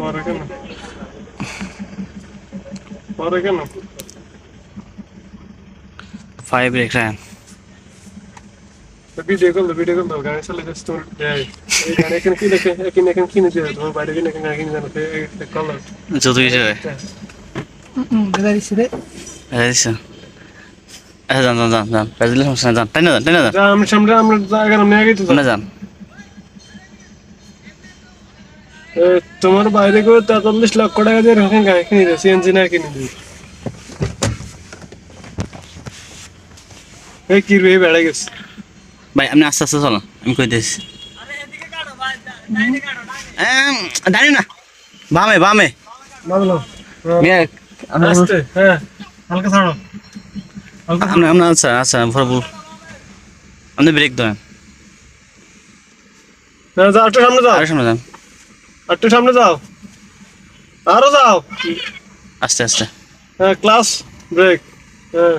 পরে কেন? পরে কেন? ফাইভ রেখ রায়ন ভিডিও কল ভিডিও কল দাও গাড়ি চালিয়ে যাচ্ছে গাড়ি। এখানে কি দেখে এখানে এখানে কিনে দিয়ে তোমার বাইরে কিনে এখানে কিনে জানো কল যত কিছু হয় বেলা দিছি রে। আচ্ছা যান যান যান যান। যান তাই না যান। তাই না যান। যা আমি সামনে আমরা জায়গা নাম নিয়ে গেছি সামনে যান। তোমার বাইরে করে তেতাল্লিশ লক্ষ টাকা দিয়ে এরকম গাড়ি কিনে দিই সিএনজি না কিনে দিই এই কি রে বেড়ে গেছে। ভাই আপনি আস্তে আস্তে চলো আমি কই দিয়েছি জানি না বামে বামে। হ্যাঁ হালকা আচ্ছা আচ্ছা ভরপুর আপনি ব্রেক দেন হ্যাঁ সামনে আরও সামনে যান। একটু সামনে যাও। আরও যাও। আস্তে আস্তে। হ্যাঁ ক্লাস ব্রেক। হ্যাঁ।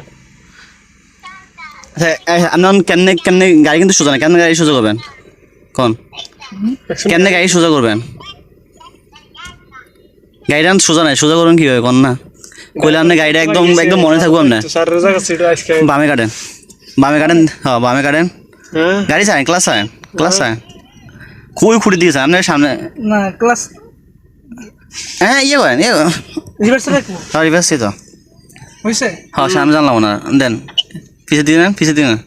আচ্ছা আপনার কেমনে কেমনে গাড়ি কিন্তু সোজা না কেমনে গাড়ি সোজা করবেন? কোন? কেমনে গাড়ি সোজা করবেন? গাড়িটা সোজা নাই সোজা করবেন কি হবে কোন না? কইলে আপনি গাড়িটা একদম একদম মনে থাকব আপনার বামে কাটেন। বামে কাটেন হ্যাঁ বামে কাটেন। হ্যাঁ। গাড়ি চায় ক্লাস চায় ক্লাস চায় খুবই খুঁটি দিয়েছে? আপনার সামনে? না ক্লাস হ্যাঁ ইয়ে করেন ইয়ে করেন। রিভার্স হ্যাঁ রিভার্স তো হইছে? হ্যাঁ সামনে জানলাম না দেন পিছিয়ে দিয়ে নেন পিছিয়ে দিয়ে নেন।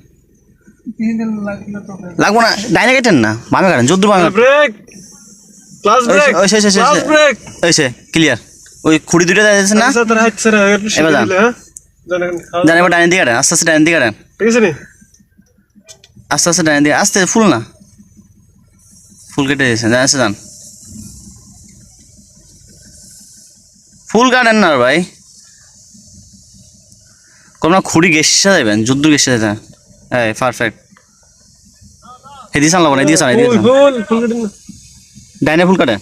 লাগবো না ডাইনে কাটেন না বামে কাটেন যদ্দূর বামে। ব্রেক ক্লাস ব্রেক ওই সে, সে, সে, ক্লাস সে। ব্রেক ওইসে ক্লিয়ার ওই খুঁড়ি দুটো যাচ্ছে না? আচ্ছা এবার যান। দিলে হ্যাঁ? জানেন এবার ডাইনে দিকে কাটেন আস্তে আস্তে ডাইনে দিকে কাটেন। ঠিক আছে নি? আস্তে আস্তে ডাইনে দিকে আস্তে ফুল না। ফুল কেটে দিয়েছেন যান আস্তে যান ফুল কাটেন না ভাই। কোনো খুঁড়ি গেসে যাবেন যদ্দূর গেসে যাবেন হ্যাঁ পারফেক্ট এদিকে চান লাগবো না এদিকে চান এদিকে ফুল চান ফুল ফুল কেটে ডাইনে ফুল কাটেন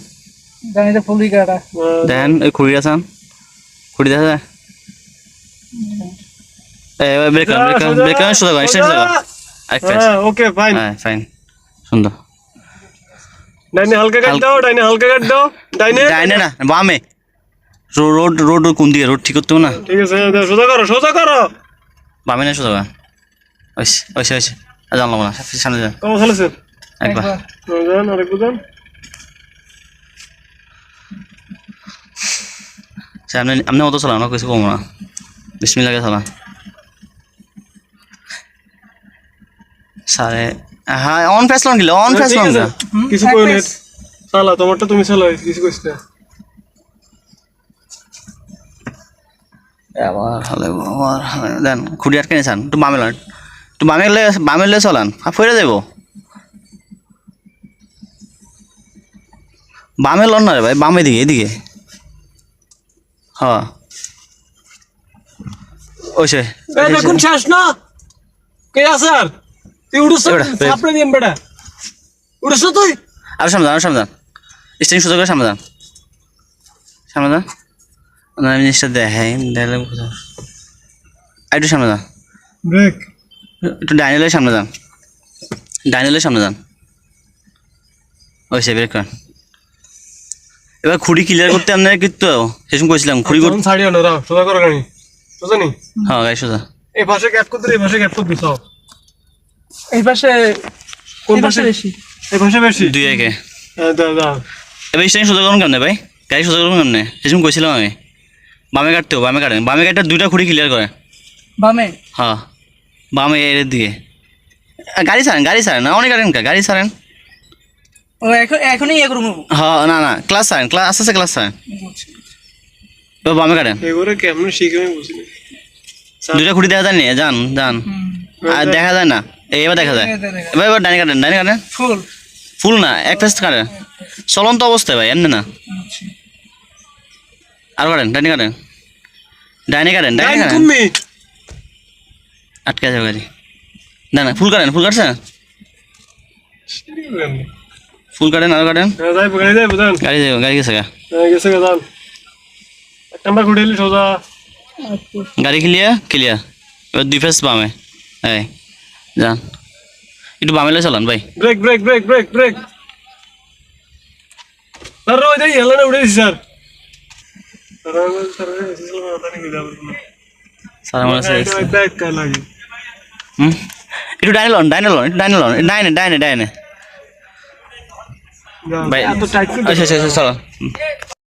জানি ফুলই কাটা। দেখেন ওই খুঁড়ি আছেন খুঁড়ি দেখা যায় ব্রেক ব্রেক ব্রেক সোজা করেন সোজা। হ্যাঁ ওকে ফাইন হ্যাঁ ফাইন সুন্দর। ডাইনে হালকা কাট দাও ডাইনে হালকা কাট দাও ডাইনে। ডাইনে না বামে। রোড রোড কোন দিকে রোড ঠিক করতে না? ঠিক আছে সোজা করো সোজা করো। বামে না সোজা ওইসে ওইসে ওইসে। জানলাম না সামনে যান। কেমন চলেছেন একবার। যান আরেকটু যান সে আপনি আপনি মতো চালান না কিছু কম না। বিসমিল লাগে চালান। সাড়ে হ্যাঁ অন ফেস লন গেলে অন ফেস আছে, কিছু কই না। চালা তোমারটা তুমি চালাও কিছু কইছ না। আবার হলে আবার দেন খুঁড়ি আটকে নিয়েছেন একটু বামে লন। একটু বামে বামে গেলে চলান ফেরে দেবো। বামে লন না রে ভাই বামে দিকে এদিকে। হ্যাঁ। ওইসে এই দেখুন শেষ না? কে আছে আর? তুই উড়ছ এবারে, এবারে। দিম বেটা। উড়ছ তুই? আর সামনে যান আর সামনে যান স্টেশন সোজা করে সামনে যান সামনে যান না আমি জিনিসটা দেখাই দেখলে কোথাও আর একটু সামনে যান ব্রেক। একটু ডাইনেলের সামনে যান ডাইনেলের সামনে যান ওই সে বের করেন এবার খুঁড়ি ক্লিয়ার করতে আপনার কিন্তু সেসম কইছিলাম খুঁড়ি করতে ছাড়িও না সোজা করো গাড়ি। সোজা নি? হ্যাঁ সোজা। এই পাশে গ্যাপ করতে এই পাশে গ্যাপ করতে এই পাশে কোন পাশে বেশি। এই পাশে বেশি? দুই একে। হ্যাঁ দাও দাও এবার স্টেশন সোজা করুন কেমনে ভাই? গাড়ি সোজা করুন কেমনে? সেসম কইছিলাম আমি। বামে কাটতেও বামে কাটেন। বামে দুইটা খুঁড়ি ক্লিয়ার করে। বামে? হ্যাঁ। বামে এর দিকে। আ, গাড়ি ছাড়েন গাড়ি ছাড়েন না? অনেক গাড়ি কা গাড়ি ছাড়েন। ও এখন এখনই ইয়ে হ্যাঁ না না। ক্লাস ছাড়েন ক্লাস আস্তে আস্তে ক্লাস ছাড়েন। এবার বামে কাটেন। এগুলো কেমন শিখে আমি বুঝি দুইটা দেখা যায় নি যান যান। আর দেখা যায় না। এবার দেখা যায়। এবার এবার ডাইনে কাটেন ডাইনে কাটেন ফুল। ফুল না এক কাটেন চলন্ত অবস্থায় ভাই এমনি না। আর কাটেন ডাইনে কাটেন ডাইনে কাটেন ডাইনে কাটেন। আটকে যাবে গাড়ি না না ফুল কাটেন ফুল কাটছে? ফুল কাটেন আর কাটেন। হ্যাঁ গাড়ি যান গাড়ি গেছে গা। হ্যাঁ গেছে গে নাম্বার ঘুরে সোজা। গাড়ি ক্লিয়ার ক্লিয়ার এবার দুই ফেস বামে। এই। যান একটু বামেলে চালান ভাই। Brake brake brake brake brake sir ওই যে এলানে উঠেছি স্যার। স্যার আমি- স্যার এসেছিল মাথা নিয়ে যাব না। স্যার আমার কাছে এটা ওই ব্যাগ কার লাগে? হুম? একটু ডাইনে লন ডাইনে লন একটু ডাইনে লন ডাইনে ডাইনে ডাইনে। যাও। ভাই এত টাইট করে আচ্ছা আচ্ছা আচ্ছা চলো। হুম।